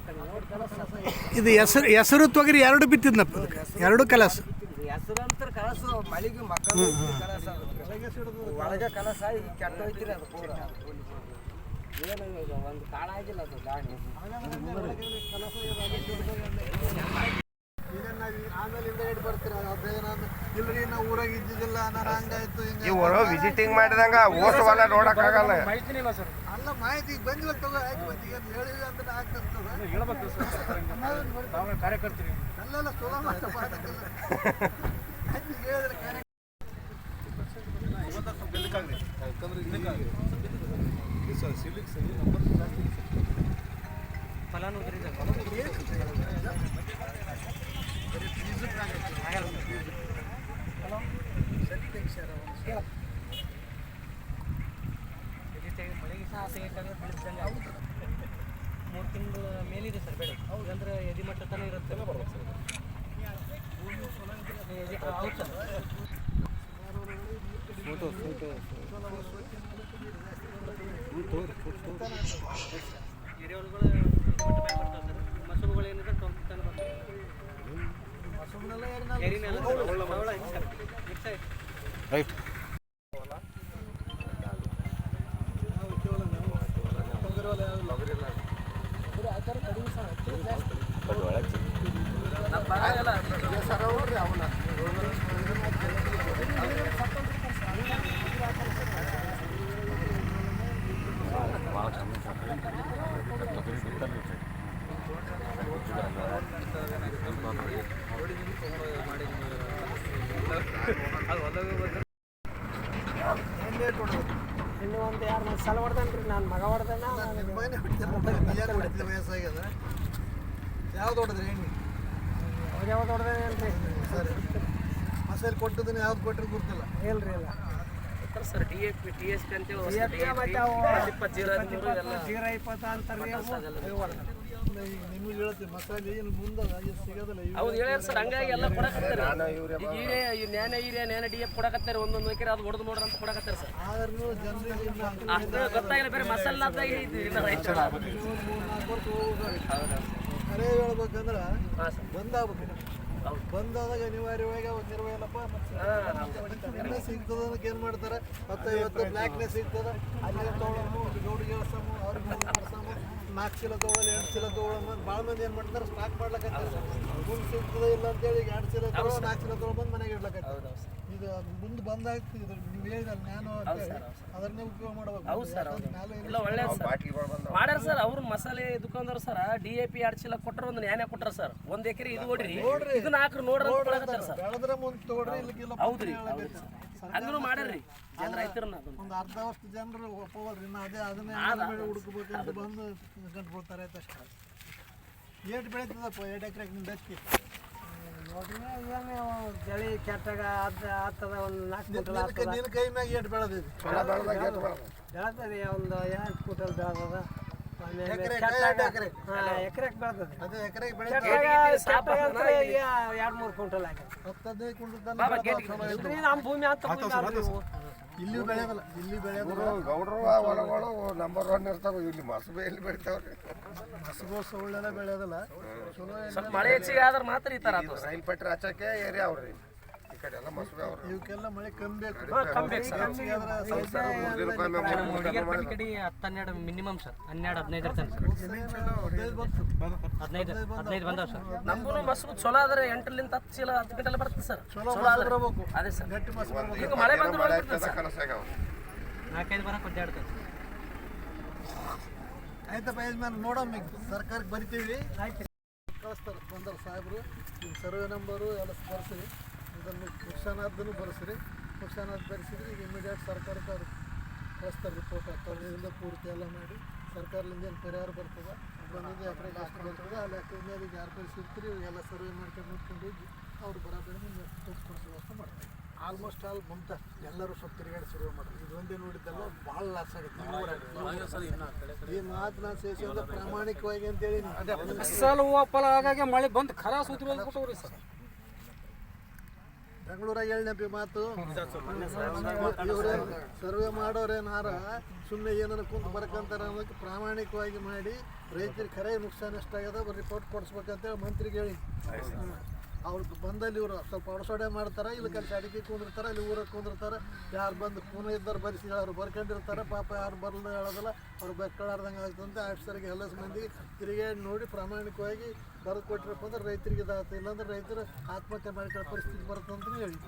ಕಡೆ ನೋಡ್ದಲ್ಲ ಸಸ ಇದು ಹೆಸರು ಹೆಸರು ತೊಗರಿ ಎರಡು ಬಿತ್ತಿದ್ನಪ್ಪ ಅದಕ್ಕೆ. ಎರಡು ಕಲಸು. ಹೆಸರು ಅಂತ ಕಲಸು ಮಳಿಗೆ ಮಕ್ಕಳು ಕಲಸ ಒಳಗೆ ಕಲಸ ಈಗ ಕೆಟ್ಟ ಹೋಯ್ತಿರಿ ಅದು ಪೂರ ಏನು ಒಂದು ಕಾಳ ಆಗಿಲ್ಲ ಅದು ಗಾಡಿ ಇವರು ವಿಸಿಟಿಂಗ್ ಮಾಡಿದಂಗ ಓಟ್ ಹೊಲ ನೋಡಕ್ ಆಗಲ್ಲ. ಅಲ್ಲ ಮಾಹಿತಿ ಈಗ ಬಂದಿಲ್ಲ ತಗೋ ಆಯ್ತು ಮತ್ತೆ ಈಗ ಹೇಳಿವಿ ಅಂತ ಆಗ್ತದೆ ಕಾರ್ಯಕರ್ತರಿಗೆ ಅಲ್ಲೆಲ್ಲ ಚಲೋ ಮಾಡಪ್ಪ ಅದಕ್ಕೆಲ್ಲ. ಆಯ್ತು ಮೂರು ತಿಂಗಳ ಮೇಲಿದೆ ಸರ್ ಬೆಳೆ ಹೌದಂದ್ರೆ ಎದಿ ಮಟ್ಟ ತನಕ ಇರುತ್ತೆ ಹೌದು ಸರ್ ಸರ್ ಏನಿದೆ ತೊಂದ್ ತನಕ ಬರ್ತವೆ. ಎರಿನೆಲ್ಲ ಸರ್, ಅವಳ ಹಿಂಗ್ ಸರ್, ಮಿಕ್ಸ್ ಆಯ್ತು. ರೈಟ್ ಇನ್ನು ಒಂದು ಯಾರು ನನ್ನ ಸಲ ಹೊಡ್ದನ್ರಿ ನಾನು ಮಗ ಹೊಡ್ದನ ನಿಮ್ಮ ಮಗನೇ ಹೊಡಿತಾರೆ ಬಿಜಾರ ಹೊಡಿತಿಲ್ಲ ವಯಸ್ಸಾಗ್ಯದ ಯಾವ್ದು ಹೊಡೆದ್ರಿ ಎಣ್ಣೆ ಯಾವ್ದು ಸರಿ. ಮಸಾಲೆ ಕೊಟ್ಟದನ್ನ ಯಾವ್ದು ಕೊಟ್ಟರು ಗೊತ್ತಿಲ್ಲ ಇಲ್ರಿ ಇಲ್ಲ sir D F T S P ಅಂತ ಇಪ್ಪತ್ತು ಜೀರೋ ಜೀರೋ ಇಪ್ಪತ್ತು ನಿಮಗೆ ಮಸಾಲೆ ಏನು ಮುಂದೆ ಸಿಗೋದಿಲ್ಲ ಹೌದು ಹೇಳ್ಯಾರ ಸರ್ ಹಂಗಾಗಿ ಎಲ್ಲ ಕೊಡಕತ್ತಾರ. ಈಗ ಈ ನ್ಯಾನ ನ್ಯಾನ ಡಿ ಎಫ್ ಕೊಡಕತ್ತಾರ ಒಂದೊಂದು ಅದು ಹೊಡೆದು ನೋಡ್ರಿ ಅಂತ ಕೊಡಕತ್ತಾರ ಸರ್. ಆದ್ರೂ ಜನರಿಗೆ ಅಷ್ಟು ಗೊತ್ತಾಗಿಲ್ಲ ಬೇರೆ ಮಸಾಲಾದಾಗ ಇಲ್ಲ ರೈತರ ಖರೆ ಹೇಳ್ಬೇಕಂದ್ರೆ ಬಂದಾಗ್ಬೇಕು ಬಂದಾದಾಗ ಅನಿವಾರ್ಯವಾಗಿ ಅವಾಗ ನಿರ್ವಹಣಪ್ಪ ಮತ್ತೆ ಸಿಗ್ತದ ಅನ್ನೋಕೆ ಏನು ಮಾಡ್ತಾರೆ? ಮತ್ತೆ ಐವತ್ತು ಬ್ಲ್ಯಾಕ್ನೇ ಸಿಗ್ತದ ಅಲ್ಲಿ ತೊಗೊಳಮ್ಮ ಗೌಡಿಗೆ ಹೇಳ್ಸಮ್ಮು ಅವ್ರಿಗೆ ಮಾಡ್ಸಮ್ಮ ನಾಲ್ಕು ಚೀಲ ತೊಗೊಳಲ್ಲ ಎರಡು ಚೀಲ ತೊಗೊಳಮ್ಮ ಭಾಳ ಮಂದಿ ಏನು ಮಾಡ್ತಾರೆ? ಸ್ಟಾಕ್ ಮಾಡ್ಲಕತ್ತಾರೆ. ಮುಂದೆ ಸಿಗ್ತದ ಇಲ್ಲ ಅಂತೇಳಿ ಈಗ ಎರಡು ಚೀಲ ತೊಗೊಳ ನಾಲ್ಕು ಚೀಲ ತೊಗೊಬಂದು ಮನೆಗೆ ಇಡ್ಲಕತ್ತಾರೆ. ಇದು ಮುಂದೆ ಬಂದಾಗ ಇದು ನೀವು ಹೇಳಿದಲ್ಲ ನಾನು ಅದನ್ನೇ ಉಪಯೋಗ ಮಾಡ್ಬೇಕು. ಹೌದು ಸರ್ ಹೌದು. ಇಲ್ಲ ಒಳ್ಳೇದು ಸರ್. ಮಾಡ್ಯಾರ ಸರ್ ಅವರು ಮಸಾಲೆ ದುಕಾನ್ದವ್ರು ಸರ್ ಡಿ ಎ ಪಿ ಎರಡು ಚೀಲ ಕೊಟ್ಟರು ಒಂದು ನ್ಯಾಯ ಕೊಟ್ಟರ ಸರ್. ಒಂದ್ ಎಕರೆ ಇದು ಹೊಡ್ರಿ ಇದನ್ನ ಹಾಕ್ರಿ ನೋಡ್ರಿ ಅಂತ ಕೊಡಕತ್ತಾರ ಸರ್. ಬೆಳೆದ್ರೆ ಮುಂದೆ ತೊಗೊಳ್ರಿ ಇಲ್ಲಕ್ಕಿಲ್ಲ ಹೌದ್ರಿ ಹಂಗೂ ಮಾಡ್ಯಾರ್ರಿ ಜನ ರೈತರನ್ನ. ಒಂದು ಅರ್ಧ ವರ್ಷ ಜನರು ಒಪ್ಪವಲ್ರಿ ಇನ್ನು ಅದೇ ಅದನ್ನೇ ಹುಡುಕಬೇಕು ಅಂತ ಬಂದು ಕಂಡು ಬರ್ತಾರೆ ಅಷ್ಟೇ. ಏಟ್ ಬೆಳೀತದಪ್ಪ ಎರಡು ಎಕರೆ ಬೆಚ್ಚಿ ನೋಡ್ರಿ ಏನು ಜಳಿ ಕೆಟ್ಟಾಗ ಅದ ಒಂದು ನಾಲ್ಕು ಕ್ವಿಂಟಲ್ ಕೈ- ನಿನ್ನ ಕೈ ಮ್ಯಾಗ ಏಟ್ ಬೆಳೆದಿದೆ ಒಂದು ಎರಡು ಕೂಟಲ್ ಎರಡು ಹಾಂ ಎಕರೆಗೆ ಬೆಳತದೆ ಅದು ಎಕರೆಗೆ ಎರಡು ಮೂರು ಕ್ವಿಂಟಲ್ ಆಗಿದೆ. ಹತ್ತು ಹದಿನೈದು. ಇಲ್ರಿ ನಮ್ಮ ಭೂಮಿ ಅಂತ ಇಲ್ಲಿ ಬೆಳೆಯೋದಲ್ಲ. ಇಲ್ಲಿ ಬೆಳೆಯೋದು ಗೌಡ್ರು ಹೊಲಗಳು ನಂಬರ್ ಒನ್ ಇರ್ತಾವೆ ಇಲ್ಲಿ ಮಸಬೆ ಎಲ್ಲಿ ಬೆಳಿತಾವ್ರಿ? ಹಸುಗೋ ಸೊಳ್ಳೆಲ್ಲ ಬೆಳೆಯೋದಿಲ್ಲ. ಚಲೋ ಮಳೆ ಹೆಚ್ಚಿಗೆ ಆದ್ರೆ ಮಾತ್ರ ಈ ತರ ಆತು ರೈಲ್ ಪಟ್ರಿ ಹಚ್ಚಕ್ಕೆ ಏರಿಯಾ ಅವ್ರಿ. ಕಡೆ ಎಲ್ಲ ಮಸಬೆ ಅವ್ರಿ. ಇವಕ್ಕೆಲ್ಲ ಮಳೆ ಕಮ್ಮಿ ಬೇಕು ಕಡೆ ಹತ್ತು ಹನ್ನೆರಡು ಮಿನಿಮಮ್ ಸರ್ ಹನ್ನೆರಡು ಹದಿನೈದು ಇರ್ತಾನೆ ಸರ್ ಹದಿನೈದು ಹದಿನೈದು ಸರ್. ಚಲೋ ಆದ್ರೆ ಎಂಟರಿಂದ ಹತ್ತು ಚೀಲ ಹತ್ತು ಗಂಟೆಲ್ಲ ಬರ್ತದೆ ಸರ್ ಚಲೋ ಚಲೋ ಆದ್ರೆ. ಅದೇ ಸರ್ ಈಗ ಮಳೆ ಬಂದ್ರೆ ನಾಲ್ಕೈದು ಬರಕ್ಕೆ ಒದ್ದಾಡ್ತದೆ ಆಯ್ತಪ್ಪ ಯಜಮಾನ್ ನೋಡಮ್ಮ ಈಗ. ಸರ್ಕಾರಕ್ಕೆ ಬರಿತೀವಿ. ಕಳಿಸ್ತಾರೆ ಬಂದರು ಸಾಹೇಬರು. ನಿಮ್ಮ ಸರ್ವೆ ನಂಬರು ಎಲ್ಲ ಬರ್ಸಿರಿ ಇದನ್ನು ನುಕ್ಸಾನಾದ್ದನ್ನು ಬರೆಸ್ರಿ. ನುಕ್ಸಾನಾದ್ ಬರೆಸಿದ್ರೆ ಈಗ ಇಮಿಡಿಯೇಟ್ ಸರ್ಕಾರಕ್ಕೆ ಅವ್ರು ಕಳಿಸ್ತಾರೆ ರಿಪೋರ್ಟ್ ತೊಗೊಂಡಿಂದ ಪೂರ್ತಿ ಎಲ್ಲ ಮಾಡಿ ಸರ್ಕಾರದಿಂದ ಏನು ಪರಿಹಾರ ಬರ್ತದೆ? ಬಂದಿದ್ದು ಎಕರೆಗೆ ಅಷ್ಟು ಬರ್ತದೆ. ಅಲ್ಲಿ ಎಕರೆ ಮೇಲೆ ಈಗ ಯಾರು ಕಳಿಸಿರ್ತೀರಿ ಇವೆಲ್ಲ ಸರ್ವೆ ಮಾಡ್ಕೊಂಡು ನೋಡ್ಕೊಂಡು ಹೋಗಿ ಅವ್ರು ಬರೋಬ್ಬರಿ ಮುಂದೆ ದುಡ್ಡು ಕೊಡಿಸೋ ವ್ಯವಸ್ಥೆ ಮಾಡ್ತಾರೆ. ಆಲ್ಮೋಸ್ಟ್ ಆಲ್ ಮುಂತ ಎಲ್ಲರೂ ಸ್ವಲ್ಪ ತಿರುಗಾಡಿ ಶುರು ಮಾಡ್ತಾರೆ. ಇದು ಒಂದೇ ನೋಡಿದ್ದಲ್ಲ, ಭಾಳ ಲಾಸ್ ಆಗುತ್ತೆ. ಈ ಮಾತು ನಾನು ಸೇರಿಸೋದು ಪ್ರಾಮಾಣಿಕವಾಗಿ ಅಂತೇಳಿ ಅದೇ ಆಗಾಗ ಮಳೆ ಬಂದು ಖರಾ ಸೂತ್ರ ಬಂದ್ಬಿಟ್ಟವ್ರಿ ಸರ್. ಬೆಂಗಳೂರಾಗ ಹೇಳಿ ಮಾತು? ಸರ್ವೆ ಮಾಡೋರೇನಾರ ಸುಮ್ಮನೆ ಏನಾರ ಕುಂತು ಬರ್ಕಂತಾರ ಅನ್ನೋಕೆ ಪ್ರಾಮಾಣಿಕವಾಗಿ ಮಾಡಿ ರೈತರಿಗೆ ಖರೆ ನುಕ್ಸಾನ್ ಎಷ್ಟಾಗ್ಯದ ರಿಪೋರ್ಟ್ ಕೊಡಿಸ್ಬೇಕಂತೇಳಿ ಮಂತ್ರಿಗೆ ಹೇಳಿ. ಅವ್ರು ಬಂದಲ್ಲಿ ಇವರು ಸ್ವಲ್ಪ ಒಡಸೊಡೆ ಮಾಡ್ತಾರೆ, ಇಲ್ಲಿ ಕೆಲಸ ಅಡಿಗೆ ಕುಂದಿರ್ತಾರೆ ಅಲ್ಲಿ ಊರಾಗ ಕುಂದಿರ್ತಾರೆ. ಯಾರು ಬಂದು ಕೂನ ಇದ್ದಾರೆ ಬರೆಸಿ ಅವ್ರು ಬರ್ಕೊಂಡಿರ್ತಾರೆ, ಪಾಪ ಯಾರು ಬರಲ್ಲ ಹೇಳೋದಿಲ್ಲ. ಅವ್ರು ಬೆಕ್ಕಳಾರ್ದಂಗೆ ಆಗ್ತದಂತೆ ಆಫೀಸರಿಗೆ ಎಲ್ಲ ಮಂದಿ ತಿರುಗಾಡಿ ನೋಡಿ ಪ್ರಾಮಾಣಿಕವಾಗಿ ಬರೆದು ಕೊಟ್ಟಿರಪ್ಪ ಅಂದ್ರೆ ರೈತರಿಗೆ ಇದಾಗುತ್ತೆ ಇಲ್ಲಾಂದ್ರೆ ರೈತರು ಆತ್ಮಹತ್ಯೆ ಮಾಡಿಕೊಳ್ಳೋ ಪರಿಸ್ಥಿತಿ ಬರುತ್ತೆ ಅಂತ ಹೇಳಿ